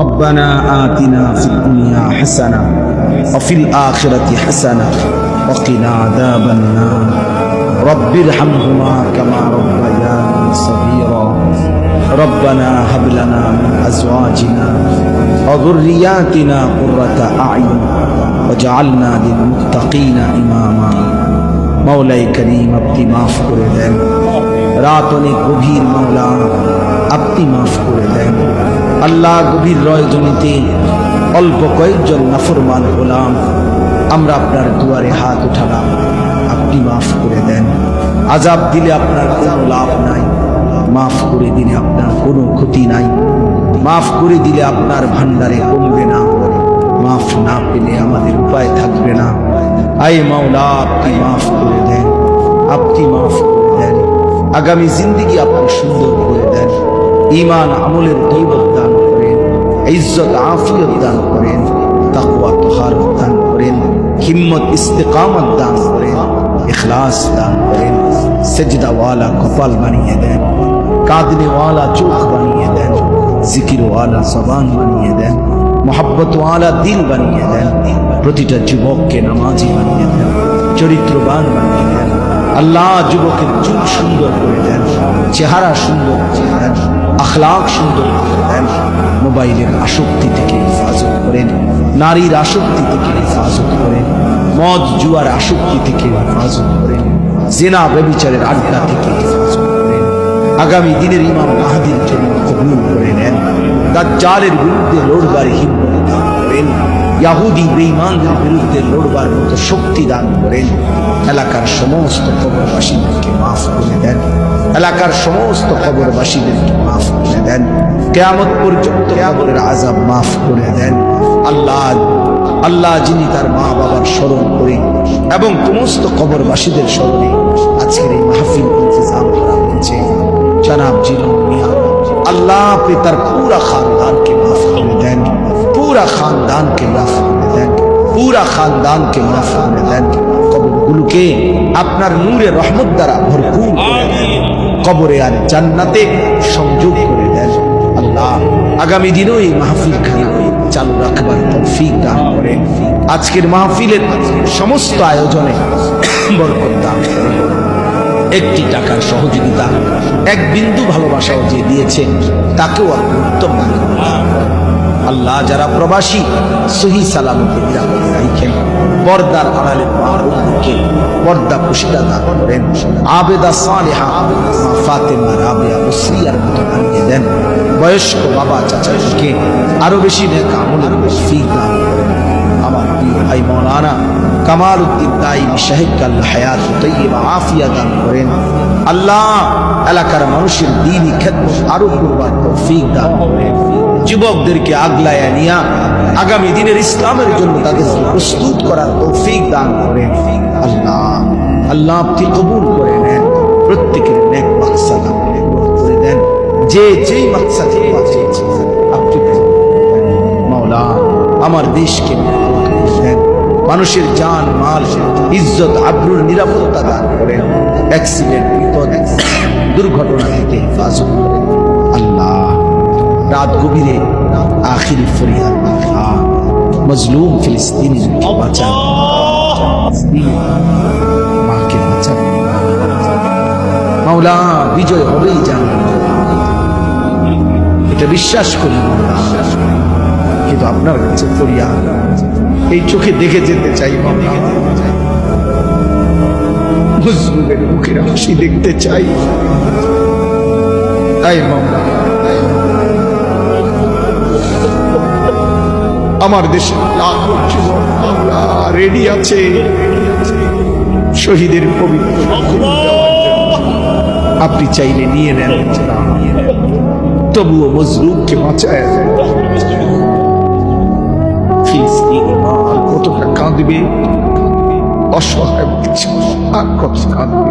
ربنا آتنا في الدنيا حسنة وفي الآخرة حسنة وقنا عذاب النار رب ارحمهما كما ربياني صغيرا ربنا هب لنا من أزواجنا وذرياتنا قرة أعين وجعلنا للمتقين إماما মৌলাই করিম আপনি মাফ করে দেন রাত অনেক গভীর মাওলা আপনি মাফ করে দেন আল্লাহ গভীর রয়জনীতে অল্প কয়েকজন নাফরমান হলাম আমরা আপনার দুয়ারে হাত উঠালাম। আপনি মাফ করে দেন। আজাব দিলে আপনার কোনো লাভ নাই। মাফ করে দিলে আপনার কোনো ক্ষতি নাই। মাফ করে দিলে আপনার ভান্ডারে কমবে না। মাফ না পেলে আমাদের উপায় থাকবে না। আয় মাওলা, আপনি মাফ করে দেন। আপনি মাফ করে দেন। আগামী জিন্দিগি আপনি সুন্দর করে দেন। ইমান আমলের দৌলত দান করেন, ইজ্জত, আফিয়ত দান করেন তাকুয়া তোহারত দান করেন, হিম্মত, ইস্তেকামত দান করেন, ইখলাস দান করেন, সেজদাওয়ালা কপাল বানিয়ে দেন, কাঁদনেওয়ালা চোখ বানিয়ে দেন, জিকিরওয়ালা জবান বানিয়ে দেন, মোহাব্বতওয়ালা দিল বানিয়ে দেন, প্রতিটা যুবককে নামাজি বানিয়ে দেন, চরিত্রবান বানিয়ে দেন। আল্লাহ যুবকের চুল সুন্দর করে দেন, চেহারা সুন্দর করে দেন, আখলাক সুন্দর করে দেন, মোবাইলের আসক্তি থেকে হেফাজত করেন, নারীর আসক্তি থেকে হেফাজত করেন, মদ জুয়ার আসক্তি থেকে হেফাজত করেন, জেনা ব্যবিচারের আড্ডা থেকে হেফাজত করেন, আগামী দিনের ইমাম মাহাদির জন্য কবুল করে নেন, দাজ্জালের বিরুদ্ধে লড়বার হিম্মত করেন। ইয়াহুদি বেঈমানদের বিরুদ্ধে লড়বার মতো শক্তি দান করেন। এলাকার সমস্ত কবরবাসীদেরকে মাফ করে দেন। এলাকার সমস্ত কবরবাসীদেরকে মাফ করে দেন। কেয়ামত পর্যন্ত কবরের আজাব মাফ করে দেন। আল্লাহ আল্লাহ যিনি তার মা বাবার স্মরণ করে এবং সমস্ত কবরবাসীদের স্মরণে আজকের এই মাহফিল ইন্তজাম করা হয়েছে। জনাব জিলন মিয়া, আল্লাহ আপনি তার পুরা খানদানকে মাফ করে দেন। পুরা খানদানকে মাফ করে দেন। পুরা খানদানকে মাফ করে দেন। কবরগুলোকে আপনার নূরে রহমত দ্বারা ভরপুর করে কবরে আর জান্নাতে সংযোগ করে দেন। আল্লাহ আগামী দিনেও এই মাহফিল খানি চালু রাখবার তৌফিক দান করেন। আজকের মাহফিলের সমস্ত আয়োজনে বরকত দান করেন। একটি টাকার সহযোগিতা এক বিন্দু ভালোবাসাও যে দিয়েছে তাকেও আপনি উত্তম। আল্লাহ যারা প্রবাসী, সহি পর্দার আড়ালে পর্দা দান করেন। আবেদা সালেহা ফাতেমা মতো দেন। বয়স্ক বাবা চাচাকে বেশি আমলের আমার প্রিয় ভাই মৌলানা কামাল উদ্দিন আল্লাহ হায়াত তৈবা আফিয়া দান করেন। আল্লাহ এলাকার মানুষের দিনই খেদমত আরও করবার তৌফিক দান করেন। যুবকদেরকে আগলায়া নিয়া আগামী দিনের ইসলামের জন্য তাদেরকে প্রস্তুত করার তৌফিক দান করেন আল্লাহ আল্লাহ আপনি কবুল করে নেন। প্রত্যেকের নেক মাকসাদ আপনি করে দেন। যে যেই মাকসাদ আপনি করে। মাওলা, আমার দেশকে মানুষের জান, মাল, ইজ্জত, আব্রুর নিরাপত্তা দান করেন। অ্যাক্সিডেন্ট, বিপদ, দুর্ঘটনা থেকে হেফাজত আল্লাহ রাত গভীরে আখিরি ফরিয়াদ মজলুম ফিলিস্তিনি বাঁচান। মাকে বাঁচান। মাওলা, বিজয় হবেই জান এটা বিশ্বাস করি কিন্তু আপনার কাছে ফরিয়াদ। এই চোখে দেখে যেতে চাই মাওলা। মজলুমের মুখের হাসি দেখতে চাই। তাই মাওলা। আমার দেশে রেডি আছে, শহীদের পবিত্র। আপনি চাইলে নিয়ে নেন, তবুও মজলুমকে বাঁচায় কতটা কাঁদবে, অসহায় আর কত কাঁদবে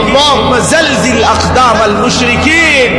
اللهم زلزل أقدام المشركين.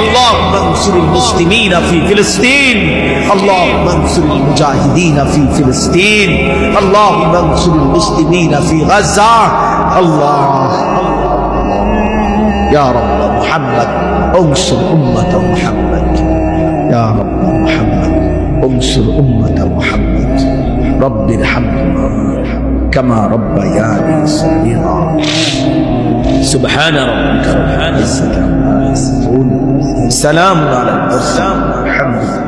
اللهم انصر المسلمين في فلسطين. اللهم انصر المجاهدين في فلسطين. اللهم انصر المسلمين في غزة. الله. يا رب محمد انصر أمة محمد. يا رب محمد انصر أمة محمد. رب ارحمهما كما ربياني صغيرا. سبحان ربك سلام على المرسلين. الحمد لله.